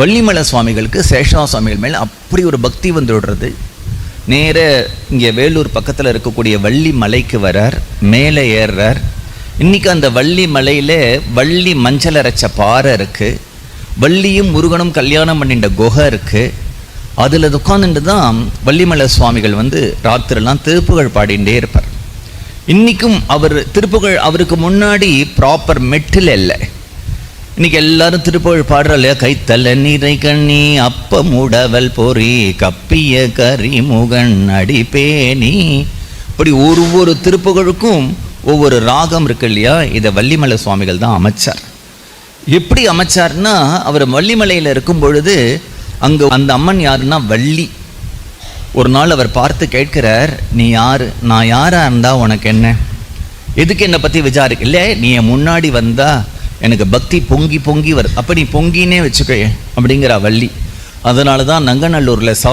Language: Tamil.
வள்ளிமலை சுவாமிகளுக்கு சேஷா சுவாமிகள் மேலே அப்படி ஒரு பக்தி வந்து விடுறது. நேர இங்கே வேலூர் பக்கத்தில் இருக்கக்கூடிய வள்ளி மலைக்கு வரார் மேலே ஏறுறார். இன்றைக்கி அந்த வள்ளி மலையில் வள்ளி மஞ்சள் அரைச்ச பாறை இருக்குது வள்ளியும் முருகனும் கல்யாணம் பண்ணிட்ட குகை இருக்குது அதில் உட்காந்துட்டு தான் வள்ளிமலை சுவாமிகள் வந்து ராத்திரிலாம் திருப்புகழ் பாடிண்டே இருப்பார். இன்னைக்கும் அவர் திருப்புகழ் அவருக்கு முன்னாடி ப்ராப்பர் மெட்டில் இல்லை. இன்னைக்கு எல்லாரும் திருப்புகழ் பாடுறோம் இல்லையா கைத்தல நீரை கண்ணி அப்ப முடவல் பொறி கப்பிய கரிமுகன் அடிப்பேனி இப்படி ஒரு ஒரு திருப்புகழுக்கும் ஒவ்வொரு ராகம் இருக்கு இல்லையா? இதை வள்ளிமலை சுவாமிகள் தான் அமைச்சார். எப்படி அமைச்சார்னா அவர் வள்ளிமலையில் இருக்கும் பொழுது அங்கே அந்த அம்மன் யாருன்னா? வள்ளி. ஒரு நாள் அவர் பார்த்து கேட்கிறார் நீ யார்? நான் யாராக இருந்தால் உனக்கு என்ன? எதுக்கு என்னை பற்றி விசாரிக்க இல்லை நீ என் முன்னாடி வந்தா எனக்கு பக்தி பொங்கி பொங்கி வருது அப்ப நீ பொங்கினே வச்சுக்க அப்படிங்கிற வள்ளி. அதனால தான் நங்கநல்லூர்ல